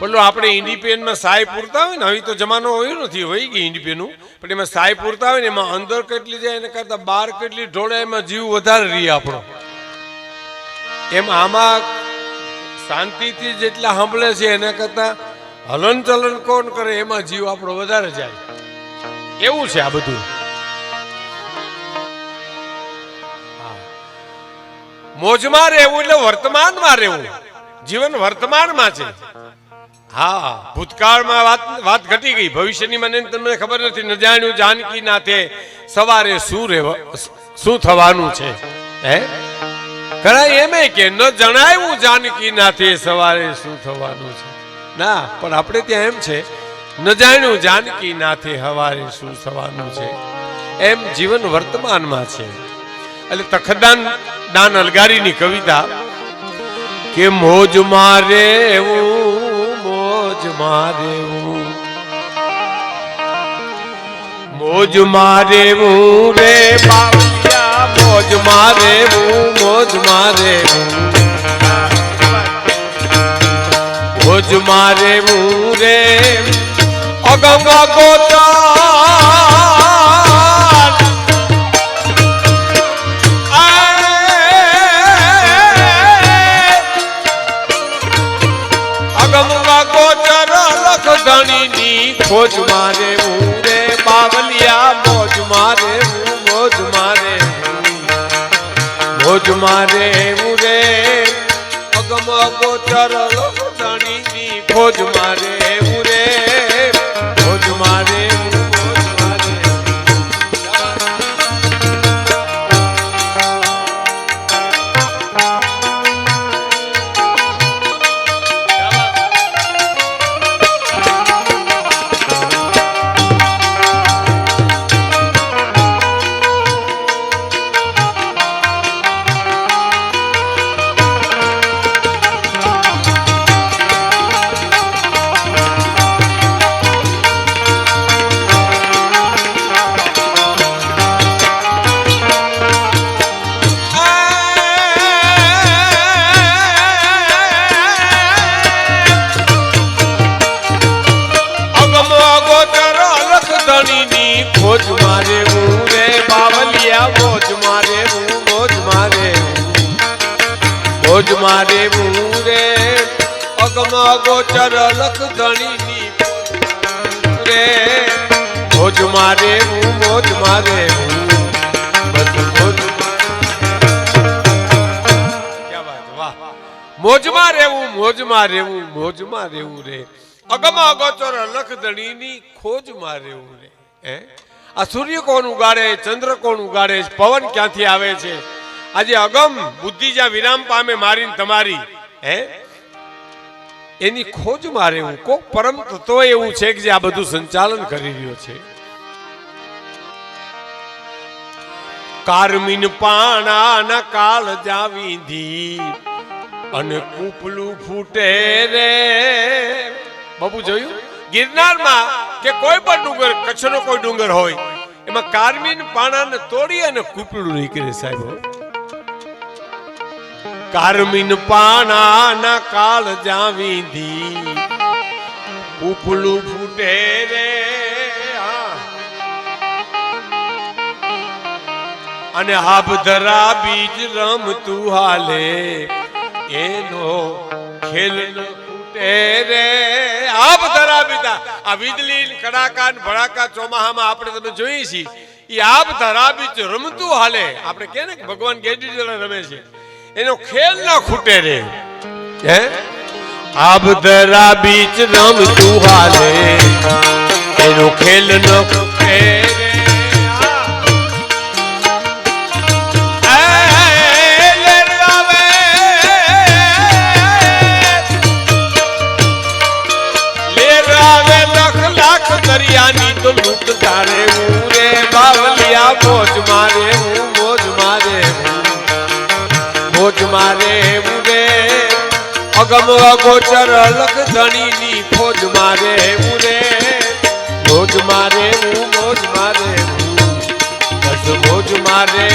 પેલું આપણે ઇન્ડિપેન્ડમાં સાય પૂરતા હોય ને, હવે તો જમાનો હોય નથી હોય ગઈ ઇન્ડિપેન્ડનું. પણ એમાં સાય પૂરતા હોય ને, એમાં અંદર કેટલી જાય, એના કરતાં બહાર કેટલી ઢોળાય, એમાં જીવ વધારે રહીએ આપણો. એમ આમાં શાંતિથી જેટલા સાંભળે છે, એના કરતાં હલન ચલન કોણ કરે, એમાં જીવ આપણો વધારે જાય. એવું છે આ બધું. મોજમાં રહેવું એટલે વર્તમાનમાં રહેવું. જીવન વર્તમાનમાં છે. હા. ભૂતકાળમાં વાત વાત ઘટી ગઈ. ભવિષ્યની મને તમને ખબર નથી. ન જાણ્યું જાનકી નાથે સવારે શું રહેવા શું થવાનું છે? હે? ઘણા એમ કે ન જણાયું જાનકી નાથે સવારે શું થવાનું છે? ના, પણ આપણે ત્યાં એમ છે, ન જાણ્યું જાનકી નાથે હવારે શું થવાનું છે? એમ જીવન વર્તમાનમાં છે. એટલે તખદાન, દાન અલગારીની કવિતા કે મોજ મારે એવું મારે એવું મોજ મારે એવું રે બાવલિયા મોજ મારે એવું મોજ મારે મોજ મારે રે. અગમ ગોતાલ ખોજ મારે હું રે, બાવલિયા, મોજ મારે હું, મોજ મારે. મોજ મારે હું રે, અગમ ગોચર લખ ધણીની મારે મારે મૂરે રે ગોચર અગોચર અલખ ધણીની રે મોજ મારે હું. મોજ મારે હું મોજમાં રહેવું મોજમાં રહેવું મોજમાં રહેવું રે. અગમા અગોચર અલખ ધણીની ખોજમાં રહેવું રે. હે? આ સૂર્ય કોણ ઉગાડે, ચંદ્ર કોણ ઉગાડે, પવન ક્યાંથી આવે છે? આજે અગમ બુદ્ધિ જ્યાં વિરામ પામે મારીને તમારી, હે? એની ખોજ મારે હું કોક પરમ તત્વ એવું છે કે જે આ બધું સંચાલન કરી રહ્યો છે. કારમીન પાણા કાળ જાવીધી અને કૂપલું ફૂટે રે. બાબુ જોયું? ગિરનારમાં કે કોઈ પણ ડુંગર, કચ્છનો કોઈ ડુંગર હોય, એમાં કારમીન પાણાને તોડી અને કૂપલું નીકળે સાહેબ. કાર્મીન પાણાના કાળ જાવીધી ઉપલું ફૂટે રે અને હાબધરા બીજ રમતું હાલે, એનો ખેલ ફૂટે રે. હાબધરા બીજા, આ વીજળી, કડાકા ભડાકા ચોમાહામાં આપણે તમે જોઈએ છીએ એ હાબધરા બીજ રમતું હાલે. આપણે કે ને ભગવાન ગેડી રમે છે. એનો ખેલ ન ખૂટે રે. હે? આબધરા બીચ રમતું હાલે. એનો ખેલ ન ખૂટે. મારે હું રે અગમ અગોચર અલગ ધણીની ફોજ મારે હું રે મોજ મારે હું, મોજ મારે હું. બસ મોજ મારે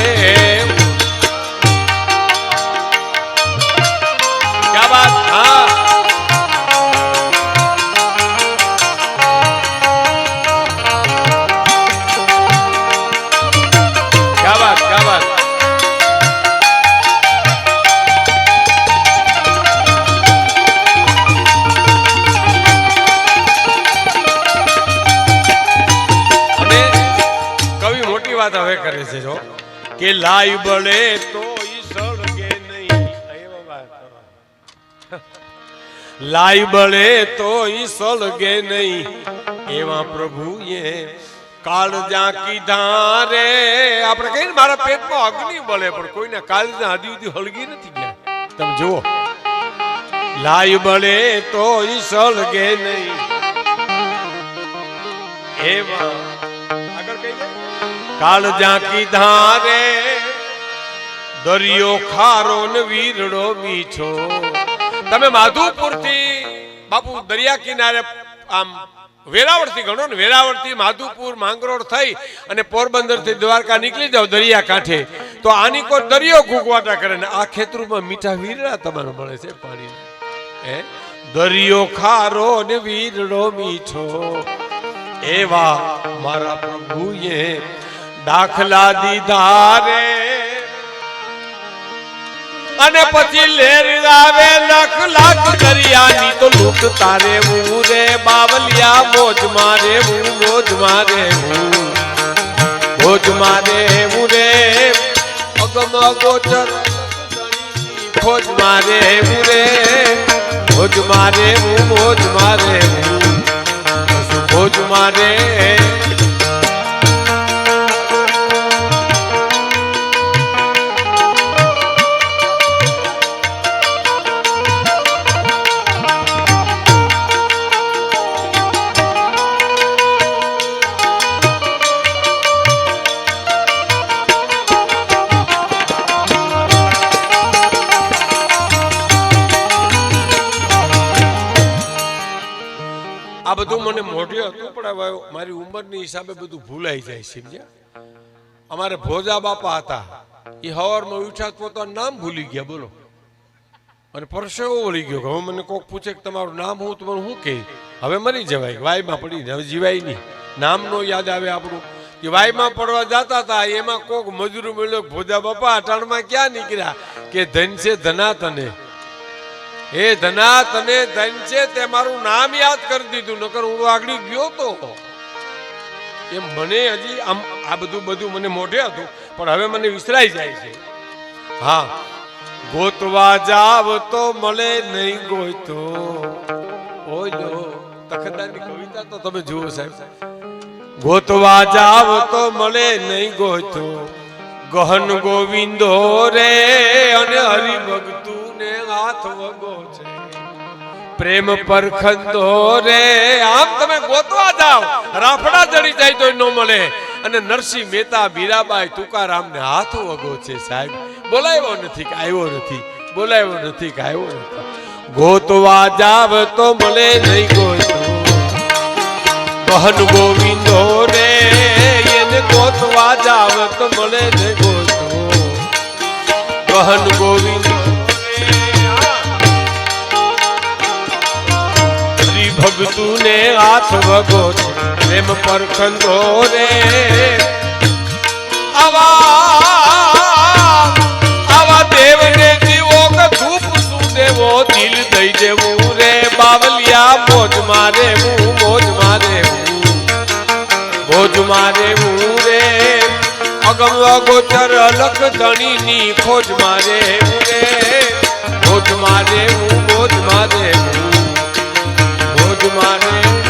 કે લાઈ બળે તો ઈ સળગે નહીં. લાઈ બળે તો સળગે નહીં. એવા પ્રભુએ કાળજા કીધા રે. આપણે કહીએ મારા પેટમાં અગ્નિ બળે, પણ કોઈને કાળજા હદી સુધી હળગી નથી ગયા. તમે જુઓ. લાઈ બળે તો ઈ સળગે નહીં. એવા કાળજા કીધા ધારે, દરિયો ખારો ને વીરડો મીઠો. તમે માધુપુરથી બાપુ દરિયા કિનારે આમ વેરાવળથી ગણો ને વેરાવળથી માધુપુર, માંગરોળ થઈ અને પોરબંદરથી દ્વારકા નીકળી જાવ દરિયા કાંઠે તો આની કોઈ દરિયો ઘૂંઘવાટા કરે ને, આ ખેતરમાં મીઠા વીરડા તમારે મળે છે પાણી હે? દરિયો ખારો ને વીરડો મીઠો. એવા મારા પ્રભુએ દાખલા દીધા રે અને પછી લેર આવે લખ લાખ દરિયાની તો લૂંટ તારે હું રે, બાવલિયા મોજ મારે હું, મોજ મારે હું. મોજ મારે હું રે અગમ ગોચર ખોજ મારે હું રે. મોજ મારે હું, મોજ મારે હું. મોજ મારે પણ હવે મારી ઉંમરની હિસાબે બધું ભૂલાઈ જાય સમજ્યા? અમારે ભોજા બાપા હતા. એ હવારમાં ઉઠ્યા પોતાનું નામ ભૂલી ગયા, બોલો. અને પરસેવો વળી ગયો હવે મને કોક પૂછે કે તમારું નામ હું તમારું શું કહે? હવે મરી જવાય, વાયમાં પડી હવે જીવાય નહીં. નામ નો યાદ આવે આપણું. કે વાયમાં પડવા જતા હતા, એમાં કોક મજૂર મળ્યો ભોજા બાપા અટાણમાં ક્યાં નીકળ્યા? કે ધન છે ધના તને હે ધના તને ધન છે તે મારું નામ યાદ કરી દીધું, નકર હું આગળ ગયો તો. એ મને હજી આમ આ બધું બધું મને મોઢે હતું, પણ હવે મને વિસરાઈ જાય છે. હા, ગોતવા જાવ તો મળે નહીં ગોતો. ઓલો, તખતદારની કવિતા તો તમે જુઓ સાહેબ. ગોતવા જાવ તો મળે નહીં ગોતો. ગહન ગોવિંદો રે પ્રેમ પરખંદો રે. આમ તમે ગોતવા જાવ રાફડા ચડી જાય તો ન મળે. અને નરસિંહ મહેતા, મીરાબાઈ તુકારામ ને હાથ વગો છે સાહેબ. બોલાવ્યો નથી કે આવ્યો નથી. બોલાવ્યો નથી કે આવ્યો નથી. ગોતવા જાવ તો મળે નહીં ગોતો. કહન ગોવિંદો રે, એને ગોતવા જાવ તો મળે નહીં ગોતો. કહન ગોવિંદો શ્રી ભગતુ હાથ વગો પ્રેમ પરખંદો રે. આવા આવા દેવને જીવો કે ધૂપ દેવો દિલ દઈ દેવું રે. બાવલિયા, મોજ મારે હું, મોજ મારે હું. મોજ મારે હું રે. અગમ અગોચર અલખ ધણી ની ખોજ મારે હું રે. મોજ મારે હું, મોજ મારે માને